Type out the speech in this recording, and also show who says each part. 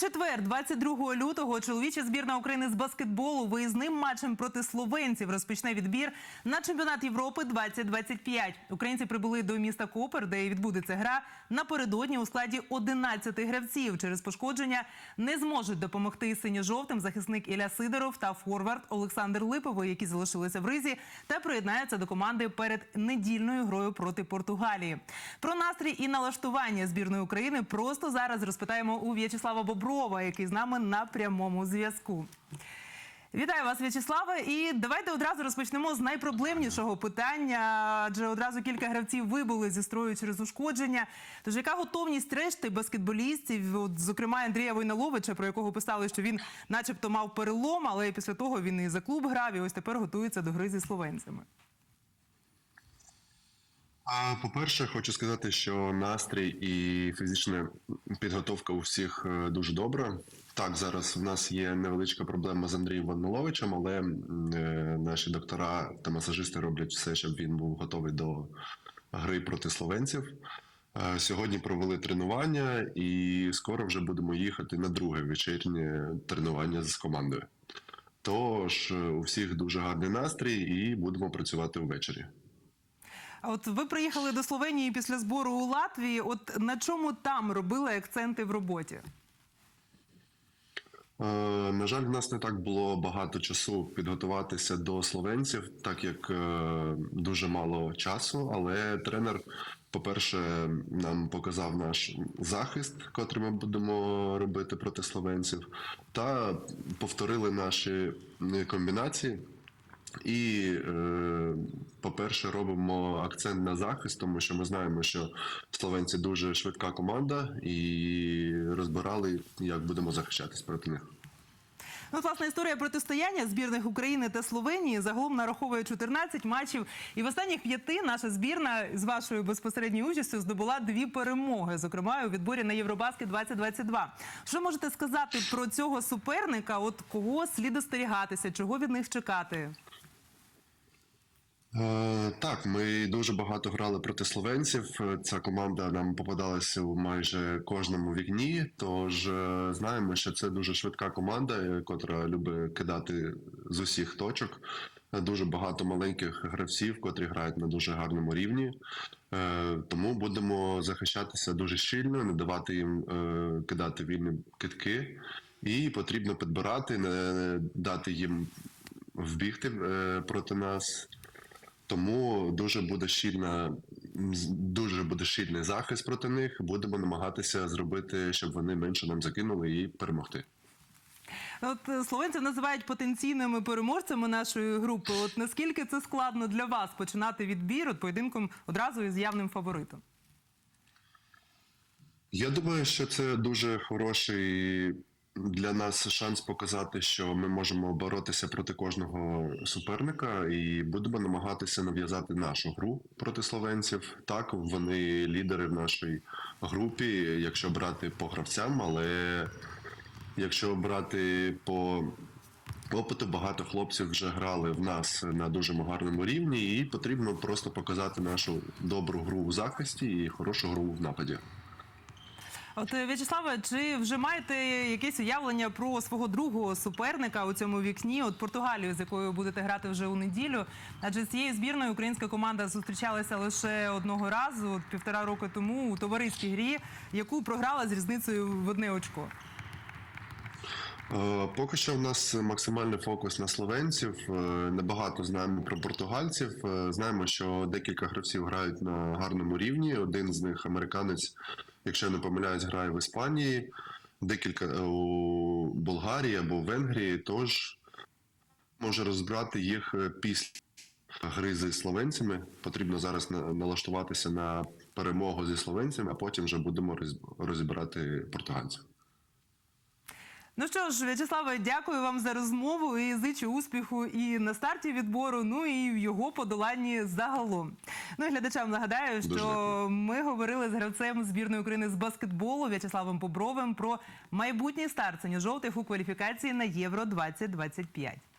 Speaker 1: четвер, 22 лютого, чоловіча збірна України з баскетболу виїзним матчем проти словенців розпочне відбір на чемпіонат Європи 2025. Українці прибули до міста Копер, де відбудеться гра напередодні у складі 11 гравців. Через пошкодження не зможуть допомогти синьо-жовтим захисник Ілля Сидоров та форвард Олександр Липовий, які залишилися в ризі, та приєднаються до команди перед недільною грою проти Португалії. Про настрій і налаштування збірної України просто зараз розпитаємо у В'ячеслава Боброва, який з нами на прямому зв'язку. Вітаю вас, В'ячеславе. І давайте одразу розпочнемо з найпроблемнішого питання, адже одразу кілька гравців вибули зі строю через ушкодження. Тож яка готовність решти баскетболістів, от, зокрема Андрія Войналовича, про якого писали, що він, начебто, мав перелом, але після того він і за клуб грав, і ось тепер готується до гри зі словенцями.
Speaker 2: По-перше, хочу сказати, що настрій і фізична підготовка у всіх е, дуже добра. Так, зараз в нас є невеличка проблема з Андрієм Ваниловичем, але е, наші доктора та масажисти роблять все, щоб він був готовий до гри проти словенців. Е, Сьогодні провели тренування, і скоро вже будемо їхати на друге вечірнє тренування з командою. Тож у всіх дуже гарний настрій, і будемо працювати ввечері.
Speaker 1: От ви приїхали до Словенії після збору у Латвії. От на чому там робили акценти в роботі?
Speaker 2: Е, На жаль, в нас не так було багато часу підготуватися до словенців, так як е, дуже мало часу. Але тренер, по-перше, нам показав наш захист, котрий ми будемо робити проти словенців, та повторили наші комбінації. І, е, по-перше, робимо акцент на захист, тому що ми знаємо, що словенці дуже швидка команда, і розбирали, як будемо захищатись проти них.
Speaker 1: Ну, власне, історія протистояння збірних України та Словенії загалом нараховує 14 матчів. І в останніх п'яти наша збірна з вашою безпосередньою участю здобула дві перемоги, зокрема у відборі на Євробаскет 2022. Що можете сказати про цього суперника? От кого слід остерігатися, чого від них чекати?
Speaker 2: Е, так, ми дуже багато грали проти словенців. Е, Ця команда нам попадалася у майже кожному вікні. Тож е, знаємо, що це дуже швидка команда, котра любить кидати з усіх точок. Дуже багато маленьких гравців, котрі грають на дуже гарному рівні. Тому будемо захищатися дуже щільно, не давати їм кидати вільні китки. І потрібно підбирати, не дати їм вбігти проти нас. Тому дуже буде щільна, дуже буде щільний захист проти них. Будемо намагатися зробити, щоб вони менше нам закинули і перемогти.
Speaker 1: От е, словенців називають потенційними переможцями нашої групи. От наскільки це складно для вас починати відбір от поєдинком одразу із явним фаворитом?
Speaker 2: Я думаю, що це дуже хороший для нас шанс показати, що ми можемо боротися проти кожного суперника, і будемо намагатися нав'язати нашу гру проти словенців. Так, вони лідери в нашій групі, якщо брати по гравцям, але якщо брати по опиту, багато хлопців вже грали в нас на дуже гарному рівні, і потрібно просто показати нашу добру гру у захисті і хорошу гру в нападі.
Speaker 1: От е, В'ячеславе, чи вже маєте якесь уявлення про свого другого суперника у цьому вікні? От Португалію, з якою будете грати вже у неділю? Адже з цією збірною українська команда зустрічалася лише одного разу, от півтора року тому у товариській грі, яку програла з різницею в одне очко.
Speaker 2: Е, Поки що в нас максимальний фокус на словенців. Е, Небагато знаємо про португальців. Знаємо, що декілька гравців грають на гарному рівні. Один з них американець, якщо я не помиляюсь, грає в Іспанії, декілька е, у Болгарії або Венгрії. Тож може розбирати їх е, після гри зі словенцями. Потрібно зараз на- налаштуватися на перемогу зі словенцями, а потім вже будемо роз- розібрати португальців.
Speaker 1: Ну що ж, В'ячеславе, дякую вам за розмову і зичу успіху і на старті відбору, ну і в його подоланні загалом. Ну і глядачам нагадаю, що ми говорили з гравцем збірної України з баскетболу В'ячеславом Побровим про майбутній старт синьо-жовтих у кваліфікації на Євро 2025.